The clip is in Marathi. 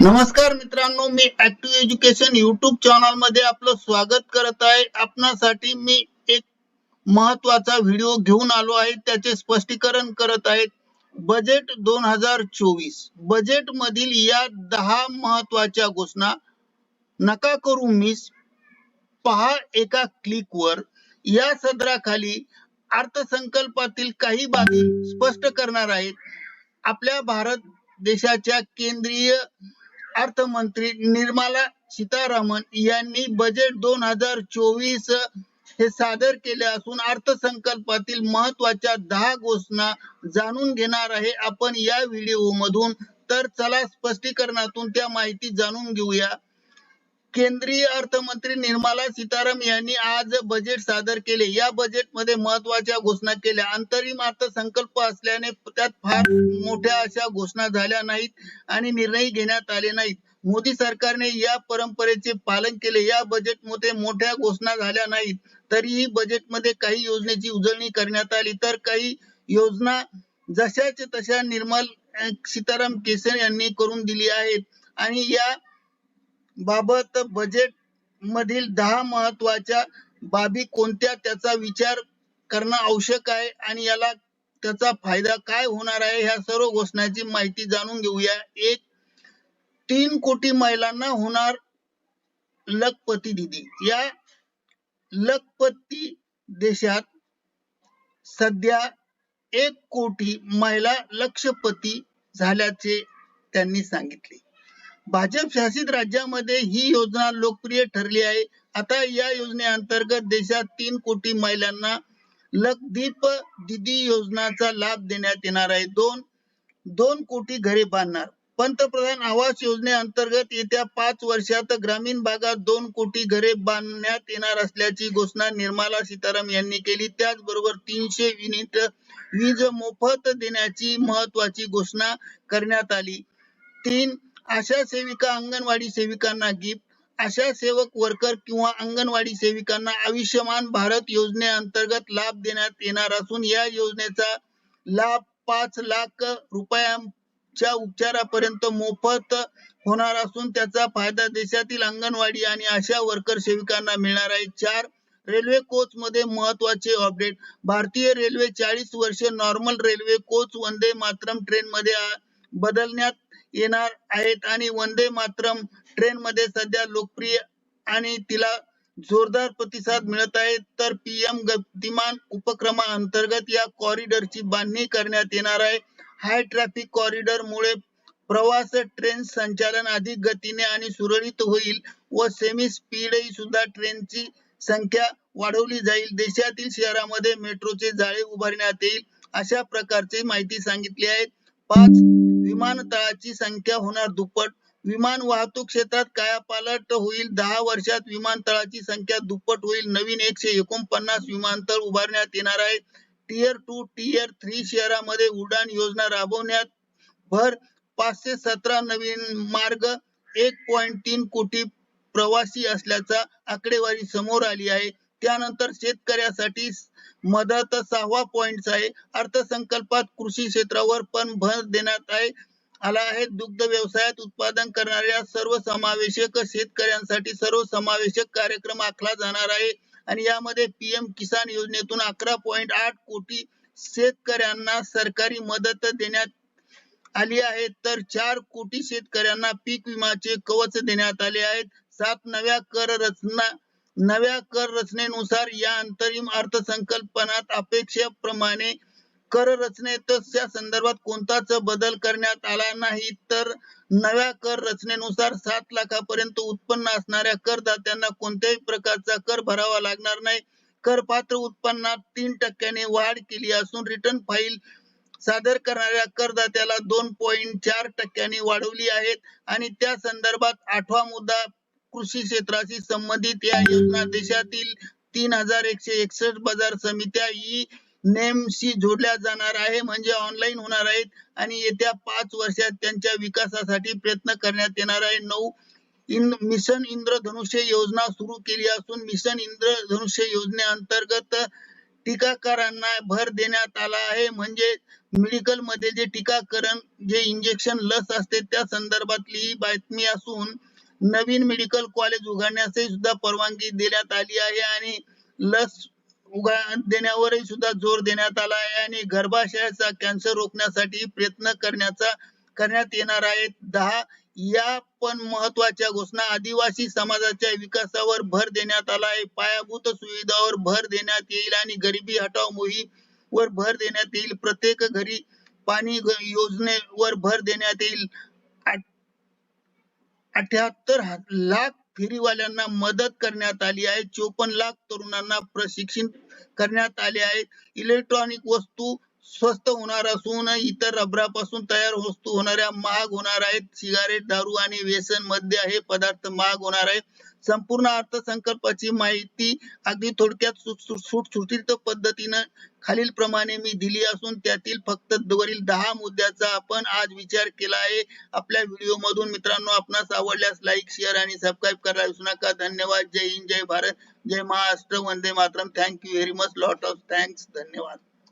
नमस्कार मित्रांनो मी ऍक्टिव्ह एज्युकेशन युट्यूब चॅनलमध्ये आपलं स्वागत करत आहे. आपणासाठी मी एक महत्त्वाचा व्हिडिओ घेऊन आलो आहे. त्याचे स्पष्टीकरण करत आहे. बजेट दोन हजार चोवीस. बजेट मधील या दहा महत्त्वाच्या घोषणा नका करू मिस पहा एका क्लिक वर. या सदराखाली अर्थसंकल्पातील काही बाबी स्पष्ट करणार आहेत. आपल्या भारत देशाच्या केंद्रीय अर्थमंत्री निर्मला सीतारामन यांनी बजेट दोन हजार चोवीस हे सादर केले असून अर्थसंकल्पातील महत्त्वाच्या दहा घोषणा जाणून घेणार आहे. आपण या व्हिडिओ मधून तर चला स्पष्टीकरणातून त्या माहिती जाणून घेऊया. केंद्रीय अर्थमंत्री निर्मला सीताराम यांनी आज बजेट सादर केले. या बजेटमध्ये महत्त्वाच्या घोषणा केल्या. अंतरिम अर्थसंकल्प असल्याने त्यात फार मोठ्या अशा घोषणा झाल्या नाहीत आणि निर्णय घेण्यात आले नाहीत. मोदी सरकारने या परंपरेचे पालन केले. या बजेटमध्ये मोठ्या घोषणा झाल्या नाहीत. तरीही बजेटमध्ये काही योजनेची उजळणी करण्यात आली. तर काही योजना जशाच्या तशा निर्मल सीताराम केसर यांनी करून दिली आहेत. आणि या बाबत बजेट मधील दहा महत्त्वाच्या बाबी कोणत्या त्याचा विचार करणं आवश्यक आहे आणि याला त्याचा फायदा काय होणार आहे ह्या सर्व घोषणाची माहिती जाणून घेऊया. एक तीन कोटी महिलांना होणार लखपती दिदी या लखपती देशात सध्या एक कोटी महिला लक्षपती झाल्याचे त्यांनी सांगितले. भाजप शासित राज्यामध्ये ही योजना लोकप्रिय ठरली आहे. आता या योजनेअंतर्गत देशात तीन कोटी महिलांना लगदीप दिदी योजनाचा लाभ देण्यात येणार आहे. दोन दोन कोटी घरे बांधणार. पंतप्रधान आवास योजनेअंतर्गत येत्या पाच वर्षात ग्रामीण भागात दोन कोटी घरे बांधण्यात येणार असल्याची घोषणा निर्मला सीतारामन यांनी केली. त्याचबरोबर तीनशे युनिट वीज मोफत देण्याची महत्वाची घोषणा करण्यात आली. तीन आशा सेविका अंगणवाडी सेविकांना गिफ्ट आशा सेवक वर्कर किंवा अंगणवाडी सेविकांना आयुष्यमान भारत योजनेअंतर्गत लाभ देण्यात येणार असून या योजनेचा लाभ पाच लाख रुपयांच्या उपचारापर्यंत मोफत होणार असून त्याचा फायदा देशातील अंगणवाडी आणि आशा वर्कर सेविकांना मिळणार आहे. चार रेल्वे कोच मध्ये महत्त्वाचे अपडेट भारतीय रेल्वे चाळीस वर्ष normal railway coach Vande Mataram train मध्ये बदलण्यात येणार आहेत आणि वंदे मातरम ट्रेन मध्ये सध्या लोकप्रिय आणि तिला जोरदार प्रतिसाद मिळत आहे. तर पीएम गतिमान उपक्रमाअंतर्गत या कॉरिडॉरची बांधणी करण्यात येणार आहे. हाय ट्रॅफिक कॉरिडॉर मुळे प्रवास ट्रेन संचालन अधिक गतीने आणि सुरळीत होईल व सेमी स्पीड सुद्धा ट्रेनची संख्या वाढवली जाईल. देशातील शहरामध्ये मेट्रोचे जाळे उभारण्यात येईल अशा प्रकारची माहिती सांगितली आहे. पाच विमानतळाची संख्या होणार दुप्पट. विमान वाहतूक क्षेत्रात कायापालट होईल. दहा वर्षात विमानतळाची संख्या दुप्पट होईल. नवीन एकशे एकोणपन्नास विमानतळ उभारण्यात येणार आहे. टियर टू टियर थ्री शहरामध्ये उडान योजना राबवण्यात भर. पाचशे सतरा नवीन मार्ग. एक पॉइंट तीन कोटी प्रवासी असल्याचा आकडेवारी समोर आली आहे. त्यानंतर शेतकऱ्यासाठी मदत सहावा पॉइंट आहे. अर्थसंकल्पात कृषी क्षेत्रावर पण भर देण्यात आहे. आला आहे. दुग्ध व्यवसायात उत्पादन करणाऱ्या सर्व समावेशक शेतकऱ्यांसाठी सर्व समावेशक कार्यक्रम आखला जाणार आहे. आणि यामध्ये पीएम किसान योजनेतून अकरा पॉइंट आठ कोटी शेतकऱ्यांना सरकारी मदत देण्यात आली आहे. तर चार कोटी शेतकऱ्यांना पीक विमाचे कवच देण्यात आले आहेत. सात नव्या कर रचना नव्या कर रचनेनुसार या अंतरिम अर्थसंकल्पनात अपेक्षेप्रमाणे कर रचनेत या संदर्भात कोणताच बदल करण्यात आला नाही. तर नव्या कर रचनेनुसार सात लाखापर्यंत उत्पन्न असणाऱ्या करदात्यांना कोणत्याही प्रकारचा कर भरावा लागणार नाही. करपात्र उत्पन्नात तीन टक्क्याने वाढ केली असून रिटर्न फाईल सादर करणाऱ्या करदात्याला दोन पॉईंट चार टक्क्यांनी वाढवली आहेत आणि त्या संदर्भात आठवा मुद्दा कृषी क्षेत्राशी संबंधित या योजना देशातील तीन हजार एकशे एकसष्ट बाजार समित्या ही नेमशी जोडल्या जाणार आहे. म्हणजे ऑनलाईन होणार आहेत आणि येत्या पाच वर्षात त्यांच्या विकासासाठी प्रयत्न करण्यात येणार आहे. नऊ इन मिशन इंद्रधनुष्य योजना सुरू केली असून मिशन इंद्रधनुष्य योजनेअंतर्गत टीकाकारांना भर देण्यात आला आहे. म्हणजे मेडिकलमध्ये जे टीकाकरण जे इंजेक्शन लस असते त्या संदर्भातली ही बातमी असून नवीन मेडिकल कॉलेज उघडण्यासही सुद्धा परवानगी देण्यात आली आहे आणि लस देण्यावरही सुद्धा जोर देण्यात आला आहे आणि गर्भाशयाचा कॅन्सर रोखण्यासाठी प्रयत्न करण्याचा करण्यात येणार आहे. दहा या पण महत्त्वाच्या घोषणा आदिवासी समाजाच्या विकासावर भर देण्यात आला आहे. पायाभूत सुविधावर भर देण्यात येईल आणि गरिबी हटाव मोहीम वर भर देण्यात येईल. प्रत्येक घरी पाणी योजनेवर भर देण्यात येईल. अठ्याहत्तर लाख फेरीवाल्यांना मदत करण्यात आली आहे. चोपन्न लाख तरुणांना प्रशिक्षित करण्यात आले आहे. इलेक्ट्रॉनिक वस्तू स्वस्त होणार असून इतर रबरापासून तयार वस्तू होणाऱ्या महाग होणार आहेत. सिगारेट दारू आणि व्यसन मद्य हे पदार्थ महाग होणार आहेत. संपूर्ण अर्थसंकल्पाची माहिती अगदी थोडक्यात सुटसुटीत पद्धतीनं खालील प्रमाणे मी दिली असून त्यातील फक्त वरील दहा मुद्द्याचा आपण आज विचार केला आहे. आपल्या व्हिडिओ मधून मित्रांनो आपणास आवडल्यास लाईक शेअर आणि सबस्क्राईब करायला विसरू नका. धन्यवाद. जय हिंद जय भारत. जय Maharashtra. Vande Mataram. Thank you very much lot of thanks धन्यवाद.